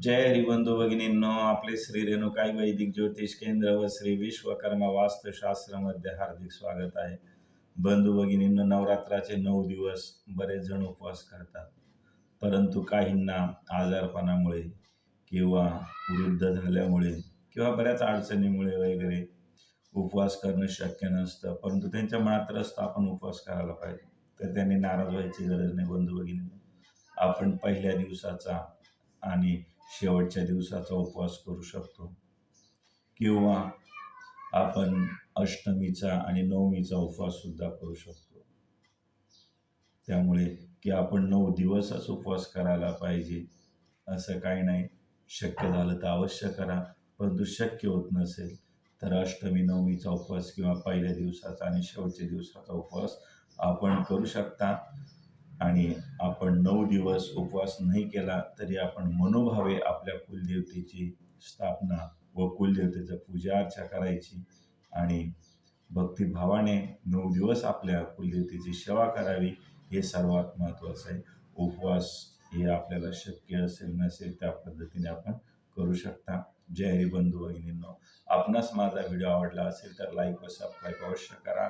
जय हरिबंधू भगिनींनो आपले श्री रेणुकाई वैदिक ज्योतिष केंद्र व श्री विश्वकर्मा वास्तुशास्त्रामध्ये हार्दिक स्वागत आहे. बंधू भगिनींनो नवरात्राचे नऊ दिवस बरेच जण उपवास करतात. परंतु काहींना आजारपणामुळे किंवा वृद्ध झाल्यामुळे किंवा बऱ्याच अडचणीमुळे वगैरे उपवास करणं शक्य नसतं. परंतु त्यांच्या मनात असतं आपण उपवास करायला पाहिजे. तर त्यांनी नाराज व्हायची गरज नाही बंधू भगिनी आपण पहिल्या दिवसाचा आणि शेवटच्या दिवसाचा उपवास करू शकतो. किंवा आपण अष्टमीचा आणि नवमीचा उपवास सुद्धा करू शकतो. त्यामुळे की आपण नऊ दिवसच उपवास करायला पाहिजे असं काही नाही. शक्य झालं तर अवश्य करा परंतु शक्य होत नसेल तर अष्टमी नवमीचा उपवास किंवा पहिल्या दिवसाचा आणि शेवटच्या दिवसाचा उपवास आपण करू शकता. आणि आपण नऊ दिवस उपवास नाही केला तरी आपण मनोभावे आपल्या कुलदेवतेची स्थापना व कुलदेवतेचं पूजा अर्चा करायची आणि भक्तिभावाने नऊ दिवस आपल्या कुलदेवतेची सेवा करावी हे सर्वात महत्त्वाचं आहे. उपवास हे आपल्याला शक्य असेल नसेल त्या पद्धतीने आपण करू शकता. जय हरी बंधू भगिनींनो आपणास माझा व्हिडिओ आवडला असेल तर लाईक व सबस्क्राईब अवश्य करा.